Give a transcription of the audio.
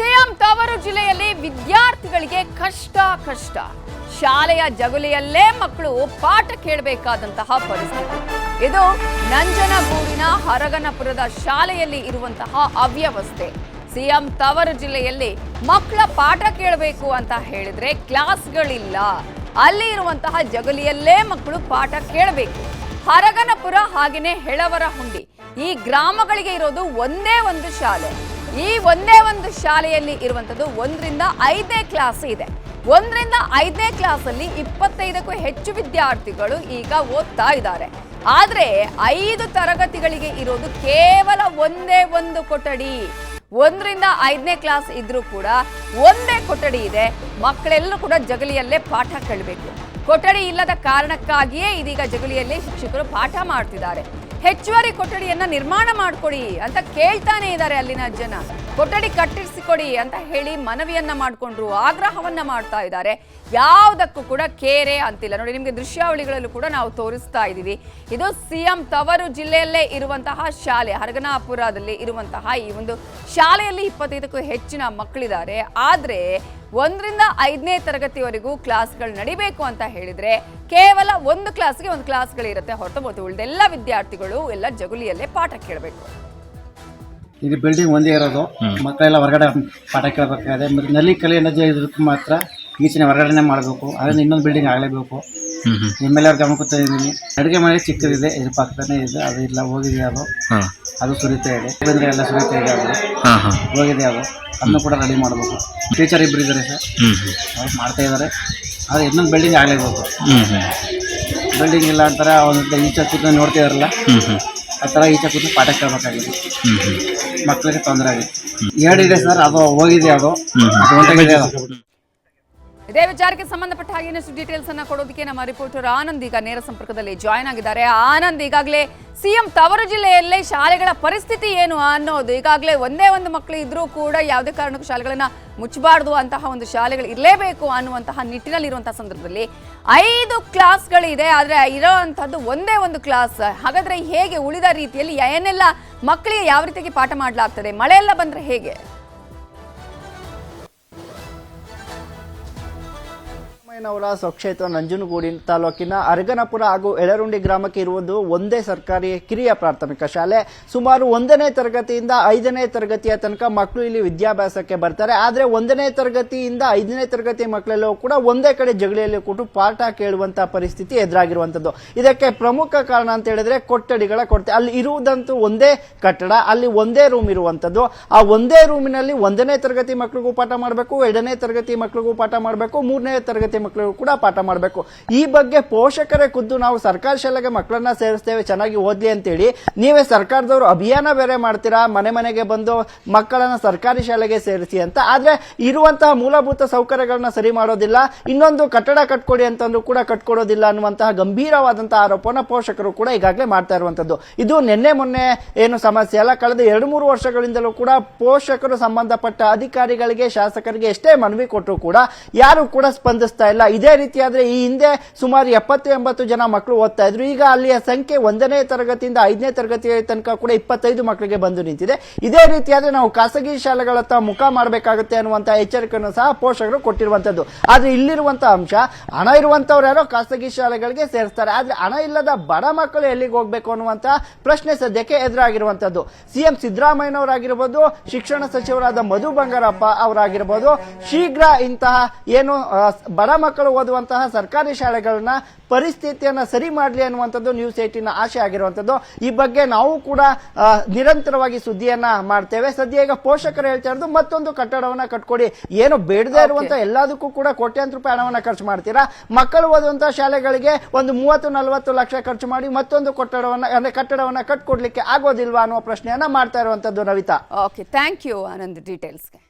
CM ತವರು ಜಿಲ್ಲೆಯಲ್ಲಿ ವಿದ್ಯಾರ್ಥಿಗಳಿಗೆ ಕಷ್ಟ ಕಷ್ಟ. ಶಾಲೆಯ ಜಗುಲಿಯಲ್ಲೇ ಮಕ್ಕಳು ಪಾಠ ಕೇಳಬೇಕಾದಂತಹ ಪರಿಸ್ಥಿತಿ. ಇದು ನಂಜನಗೂಡಿನ ಹರಗನಪುರದ ಶಾಲೆಯಲ್ಲಿ ಇರುವಂತಹ ಅವ್ಯವಸ್ಥೆ. ಸಿಎಂ ತವರು ಜಿಲ್ಲೆಯಲ್ಲಿ ಮಕ್ಕಳ ಪಾಠ ಕೇಳಬೇಕು ಅಂತ ಹೇಳಿದ್ರೆ ಕ್ಲಾಸ್ಗಳಿಲ್ಲ. ಅಲ್ಲಿ ಇರುವಂತಹ ಜಗುಲಿಯಲ್ಲೇ ಮಕ್ಕಳು ಪಾಠ ಕೇಳಬೇಕು. ಹರಗನಪುರ ಹಾಗೆಯೇ ಹೆಳವರ ಹುಂಡಿ ಈ ಗ್ರಾಮಗಳಿಗೆ ಇರೋದು ಒಂದೇ ಒಂದು ಶಾಲೆ. ಈ ಒಂದೇ ಒಂದು ಶಾಲೆಯಲ್ಲಿ ಇರುವಂತದ್ದು ಒಂದರಿಂದ ಐದನೇ ಕ್ಲಾಸ್ ಇದೆ. ಒಂದರಿಂದ ಐದನೇ ಕ್ಲಾಸ್ ಅಲ್ಲಿ ಇಪ್ಪತ್ತೈದಕ್ಕೂ ಹೆಚ್ಚು ವಿದ್ಯಾರ್ಥಿಗಳು ಈಗ ಓದ್ತಾ ಇದ್ದಾರೆ. ಆದರೆ ಐದು ತರಗತಿಗಳಿಗೆ ಇರೋದು ಕೇವಲ ಒಂದೇ ಒಂದು ಕೊಠಡಿ. ಒಂದರಿಂದ ಐದನೇ ಕ್ಲಾಸ್ ಇದ್ರೂ ಕೂಡ ಒಂದೇ ಕೊಠಡಿ ಇದೆ. ಮಕ್ಕಳೆಲ್ಲರೂ ಕೂಡ ಜಗಲಿಯಲ್ಲೇ ಪಾಠ ಕೇಳಬೇಕು. ಕೊಠಡಿ ಇಲ್ಲದ ಕಾರಣಕ್ಕಾಗಿಯೇ ಇದೀಗ ಜಗಲಿಯಲ್ಲಿ ಶಿಕ್ಷಕರು ಪಾಠ ಮಾಡ್ತಿದ್ದಾರೆ. ಹೆಚ್ಚುವರಿ ಕೊಠಡಿಯನ್ನ ನಿರ್ಮಾಣ ಮಾಡಿಕೊಡಿ ಅಂತ ಕೇಳ್ತಾನೆ ಇದ್ದಾರೆ ಅಲ್ಲಿನ ಜನ. ಕೊಠಡಿ ಕಟ್ಟಿಸಿಕೊಡಿ ಅಂತ ಹೇಳಿ ಮನವಿಯನ್ನ ಮಾಡಿಕೊಂಡ್ರು, ಆಗ್ರಹವನ್ನ ಮಾಡ್ತಾ ಇದ್ದಾರೆ ಯಾವುದಕ್ಕೂ ಕೂಡ ಕೇರೆ ಅಂತಿಲ್ಲ. ನೋಡಿ, ನಿಮಗೆ ದೃಶ್ಯಾವಳಿಗಳಲ್ಲೂ ಕೂಡ ನಾವು ತೋರಿಸ್ತಾ ಇದ್ದೀವಿ ಇದು ಸಿಎಂ ತವರು ಜಿಲ್ಲೆಯಲ್ಲೇ ಇರುವಂತಹ ಶಾಲೆ, ಹರಗನಾಪುರದಲ್ಲಿ ಇರುವಂತಹ ಈ ಒಂದು ಶಾಲೆಯಲ್ಲಿ ಇಪ್ಪತ್ತೈದಕ್ಕೂ ಹೆಚ್ಚಿನ ಮಕ್ಕಳಿದ್ದಾರೆ. ಆದ್ರೆ ಒಂದರಿಂದ ಐದನೇ ತರಗತಿವರೆಗೂ ಕ್ಲಾಸ್ಗಳು ನಡಿಬೇಕು ಅಂತ ಹೇಳಿದ್ರೆ ಕೇವಲ ಒಂದು ಕ್ಲಾಸ್ಗೆ ಒಂದು ಕ್ಲಾಸ್ಗಳಿರುತ್ತೆ ಹೊರತು ಉಳಿದೆಲ್ಲ ವಿದ್ಯಾರ್ಥಿಗಳು ಎಲ್ಲ ಜಗುಲಿಯಲ್ಲೇ ಪಾಠ ಕೇಳಬೇಕು. ಇದು ಬಿಲ್ಡಿಂಗ್ ಒಂದೇ ಇರೋದು. ಮಕ್ಕಳೆಲ್ಲ ಹೊರಗಡೆ ಪಾಠ ಕೇಳಬೇಕಾದ್ರೆ ಮತ್ತು ನಲ್ಲಿ ಕಲೆ ಅನ್ನೋದು ಇದಕ್ಕೆ ಮಾತ್ರ ಈಚಿನ ಹೊರಗಡೆನೇ ಮಾಡಬೇಕು. ಅದರಿಂದ ಇನ್ನೊಂದು ಬಿಲ್ಡಿಂಗ್ ಆಗಲೇಬೇಕು. ಎಂ ಮೇಲೆ ಅವ್ರ ಗಮನ ಇದ್ದೀನಿ ಅಡುಗೆ ಮನೆ ಚಿಕ್ಕದಿದೆ ಇದ್ರ ಪಕ್ಕನೇ ಇದೆ. ಅದು ಇಲ್ಲ ಹೋಗಿದೆ ಅದು. ಅದು ಸುರಿತಾ ಇದೆ. ಬಂದರೆ ಎಲ್ಲ ಸುರಿತಾ ಇದೆ ಅದು. ಹೋಗಿದೆ ಅದು. ಅದನ್ನು ಕೂಡ ರೆಡಿ ಮಾಡಬೇಕು. ಟೀಚರ್ ಇಬ್ಬರು ಇದ್ದಾರೆ ಸರ್. ಅವ್ರು ಮಾಡ್ತಾ ಇದ್ದಾರೆ. ಆದರೆ ಇನ್ನೊಂದು ಬಿಲ್ಡಿಂಗ್ ಆಗಲೇಬೇಕು ಬಿಲ್ಡಿಂಗ್ ಇಲ್ಲ ಅಂತಾರೆ ಒಂದು ಈಚೆ ಕೂತ್ಕೊಂಡು ನೋಡ್ತಿದಾರಲ್ಲ ಆ ಥರ ಈಚೆ ಕೂತ್ಕೊಂಡು ಪಾಠ ಕೇಳಬೇಕಾಗಿದೆ. ಮಕ್ಕಳಿಗೆ ತೊಂದರೆ ಆಗಿದೆ. ಹೇಳಿದೆ ಸರ್ ಅದು ಹೋಗಿದೆ ಅದು. ಅದು ಹೊಂಟೋಗಿದೆ ಅದು ಇದೇ ವಿಚಾರಕ್ಕೆ ಸಂಬಂಧಪಟ್ಟ ಹಾಗೆ ಇನ್ನಷ್ಟು ಡೀಟೇಲ್ಸ್ ಅನ್ನ ಕೊಡೋದಕ್ಕೆ ನಮ್ಮ ರಿಪೋರ್ಟರ್ ಆನಂದ್ ಈಗ ನೇರ ಸಂಪರ್ಕದಲ್ಲಿ ಜಾಯ್ನ್ ಆಗಿದ್ದಾರೆ. ಆನಂದ್, ಈಗಾಗಲೇ ಸಿಎಂ ತವರು ಜಿಲ್ಲೆಯಲ್ಲೇ ಶಾಲೆಗಳ ಪರಿಸ್ಥಿತಿ ಏನು ಅನ್ನೋದು, ಈಗಾಗಲೇ ಒಂದೇ ಒಂದು ಮಕ್ಕಳು ಇದ್ರೂ ಕೂಡ ಯಾವುದೇ ಕಾರಣಕ್ಕೂ ಶಾಲೆಗಳನ್ನ ಮುಚ್ಚಬಾರ್ದು ಅಂತಹ ಒಂದು ಶಾಲೆಗಳು ಇರಲೇಬೇಕು ಅನ್ನುವಂತಹ ನಿಟ್ಟಿನಲ್ಲಿ ಇರುವಂತಹ ಸಂದರ್ಭದಲ್ಲಿ ಐದು ಕ್ಲಾಸ್ಗಳಿದೆ ಆದರೆ ಇರೋವಂಥದ್ದು ಒಂದೇ ಒಂದು ಕ್ಲಾಸ್ ಹಾಗಾದ್ರೆ ಹೇಗೆ ಉಳಿದ ರೀತಿಯಲ್ಲಿ ಏನೆಲ್ಲ ಮಕ್ಕಳಿಗೆ ಯಾವ ರೀತಿಯಾಗಿ ಪಾಠ ಮಾಡಲಾಗ್ತದೆ? ಮಳೆ ಎಲ್ಲ ಬಂದ್ರೆ ಹೇಗೆ? ಅವರ ಸ್ವಕ್ಷೇತ್ರ ನಂಜನಗೂಡಿನ ತಾಲೂಕಿನ ಅರಗನಪುರ ಹಾಗೂ ಎಳರುಂಡಿ ಗ್ರಾಮಕ್ಕೆ ಇರುವುದು ಒಂದೇ ಸರ್ಕಾರಿ ಕಿರಿಯ ಪ್ರಾಥಮಿಕ ಶಾಲೆ. ಸುಮಾರು ಒಂದನೇ ತರಗತಿಯಿಂದ ಐದನೇ ತರಗತಿಯ ತನಕ ಮಕ್ಕಳು ಇಲ್ಲಿ ವಿದ್ಯಾಭ್ಯಾಸಕ್ಕೆ ಬರ್ತಾರೆ. ಆದರೆ ಒಂದನೇ ತರಗತಿಯಿಂದ ಐದನೇ ತರಗತಿ ಮಕ್ಕಳೆಲ್ಲೂ ಕೂಡ ಒಂದೇ ಕಡೆ ಜಗಳಿಯಲ್ಲಿ ಕೂತು ಪಾಠ ಕೇಳುವಂತಹ ಪರಿಸ್ಥಿತಿ ಎದುರಾಗಿರುವಂತದ್ದು. ಇದಕ್ಕೆ ಪ್ರಮುಖ ಕಾರಣ ಅಂತ ಹೇಳಿದ್ರೆ ಕೊಠಡಿಗಳ ಕೊರತೆ. ಅಲ್ಲಿ ಇರುವುದಂತೂ ಒಂದೇ ಕಟ್ಟಡ, ಅಲ್ಲಿ ಒಂದೇ ರೂಮ್ ಇರುವಂತದ್ದು. ಆ ಒಂದೇ ರೂಮಿನಲ್ಲಿ ಒಂದನೇ ತರಗತಿ ಮಕ್ಕಳಿಗೂ ಪಾಠ ಮಾಡಬೇಕು, ಎರಡನೇ ತರಗತಿ ಮಕ್ಕಳಿಗೂ ಪಾಠ ಮಾಡಬೇಕು, ಮೂರನೇ ತರಗತಿ ಮಕ್ಕಳಿಗೂ ಕೂಡ ಪಾಠ ಮಾಡಬೇಕು. ಈ ಬಗ್ಗೆ ಪೋಷಕರೇ ಖುದ್ದು ನಾವು ಸರ್ಕಾರಿ ಶಾಲೆಗೆ ಮಕ್ಕಳನ್ನ ಸೇರಿಸ್ತೇವೆ, ಚೆನ್ನಾಗಿ ಓದ್ಲಿ ಅಂತೇಳಿ. ನೀವೇ ಸರ್ಕಾರದವರು ಅಭಿಯಾನ ಬೇರೆ ಮಾಡ್ತೀರಾ? ಮನೆ ಮನೆಗೆ ಬಂದು ಮಕ್ಕಳನ್ನ ಸರ್ಕಾರಿ ಶಾಲೆಗೆ ಸೇರಿಸಿ ಅಂತ. ಆದ್ರೆ ಇರುವಂತಹ ಮೂಲಭೂತ ಸೌಕರ್ಯಗಳನ್ನ ಸರಿ ಮಾಡೋದಿಲ್ಲ. ಇನ್ನೊಂದು ಕಟ್ಟಡ ಕಟ್ಕೊಡಿ ಅಂತಂದ್ರೂ ಕೂಡ ಕಟ್ಕೊಡೋದಿಲ್ಲ ಅನ್ನುವಂತಹ ಗಂಭೀರವಾದಂತಹ ಆರೋಪನ ಪೋಷಕರು ಕೂಡ ಈಗಾಗಲೇ ಮಾಡ್ತಾ ಇರುವಂತದ್ದು. ಇದು ನಿನ್ನೆ ಮೊನ್ನೆ ಏನು ಸಮಸ್ಯೆ ಅಲ್ಲ. ಕಳೆದ ಎರಡು ಮೂರು ವರ್ಷಗಳಿಂದಲೂ ಕೂಡ ಪೋಷಕರು ಸಂಬಂಧಪಟ್ಟ ಅಧಿಕಾರಿಗಳಿಗೆ, ಶಾಸಕರಿಗೆ ಎಷ್ಟೇ ಮನವಿ ಕೊಟ್ಟರು ಕೂಡ ಯಾರು ಕೂಡ ಸ್ಪಂದಿಸ್ತಾ ಇಲ್ಲ, ಇದೇ ಆದ್ರೆ ಈ ಹಿಂದೆ ಸುಮಾರು ಎಪ್ಪತ್ತು, ಎಂಬತ್ತು ಜನ ಮಕ್ಕಳು ಓದ್ತಾ ಇದ್ರು. ಈಗ ಅಲ್ಲಿಯ ಸಂಖ್ಯೆ ಒಂದನೇ ತರಗತಿಯಿಂದ ಐದನೇ ತರಗತಿಯ ತನಕ ಕೂಡ ಇಪ್ಪತ್ತೈದು ಮಕ್ಕಳಿಗೆ ಬಂದು ನಿಂತಿದೆ. ಇದೇ ಆದ್ರೆ ನಾವು ಖಾಸಗಿ ಶಾಲೆಗಳತ್ತ ಮುಖ ಮಾಡಬೇಕಾಗುತ್ತೆ ಅನ್ನುವಂತ ಎಚ್ಚರಿಕೆಯನ್ನು ಸಹ ಪೋಷಕರು ಕೊಟ್ಟಿರುವಂತದ್ದು ಆದ್ರೆ ಇಲ್ಲಿರುವಂತಹ ಅಂಶ, ಹಣ ಇರುವಂತವ್ರು ಯಾರೋ ಖಾಸಗಿ ಶಾಲೆಗಳಿಗೆ ಸೇರಿಸ್ತಾರೆ. ಆದ್ರೆ ಹಣ ಇಲ್ಲದ ಬಡ ಮಕ್ಕಳು ಎಲ್ಲಿಗೆ ಹೋಗ್ಬೇಕು ಅನ್ನುವಂತಹ ಪ್ರಶ್ನೆ ಸದ್ಯಕ್ಕೆ ಎದುರಾಗಿರುವಂತದ್ದು ಸಿಎಂ ಸಿದ್ದರಾಮಯ್ಯನವರಾಗಿರ್ಬೋದು, ಶಿಕ್ಷಣ ಸಚಿವರಾದ ಮಧು ಬಂಗಾರಪ್ಪ ಅವರಾಗಿರ್ಬೋದು, ಶೀಘ್ರ ಇಂತಹ ಏನು ಬಡ ಮಕ್ಕಳು ಓದುವಂತಹ ಸರ್ಕಾರಿ ಶಾಲೆಗಳನ್ನ ಪರಿಸ್ಥಿತಿಯನ್ನ ಸರಿ ಮಾಡಲಿ ಅನ್ನುವಂಥದ್ದು ನ್ಯೂಸ್ ಏಟಿನ ಆಶೆ ಆಗಿರುವಂಥದ್ದು. ಈ ಬಗ್ಗೆ ನಾವು ಕೂಡ ನಿರಂತರವಾಗಿ ಸುದ್ದಿಯನ್ನ ಮಾಡ್ತೇವೆ. ಸದ್ಯ ಈಗ ಪೋಷಕರು ಹೇಳ್ತಾ ಇರೋದು ಮತ್ತೊಂದು ಕಟ್ಟಡವನ್ನ ಕಟ್ಕೊಡಿ. ಏನು ಬೇಡದೇ ಇರುವಂತಹ ಎಲ್ಲದಕ್ಕೂ ಕೂಡ ಕೋಟ್ಯಾಂತರ ರೂಪಾಯಿ ಹಣವನ್ನ ಖರ್ಚು ಮಾಡ್ತೀರಾ? ಮಕ್ಕಳು ಓದುವಂತಹ ಶಾಲೆಗಳಿಗೆ ಒಂದು ಮೂವತ್ತು ನಲವತ್ತು ಲಕ್ಷ ಖರ್ಚು ಮಾಡಿ ಮತ್ತೊಂದು ಕಟ್ಟಡವನ್ನ ಅಂದ್ರೆ ಕಟ್ಟಡವನ್ನ ಕಟ್ಕೊಡ್ಲಿಕ್ಕೆ ಆಗೋದಿಲ್ವಾ ಅನ್ನುವ ಪ್ರಶ್ನೆಯನ್ನ ಮಾಡ್ತಾ ಇರುವಂತದ್ದು Navita. Okay thank you Anand ಡೀಟೇಲ್ಸ್ಗೆ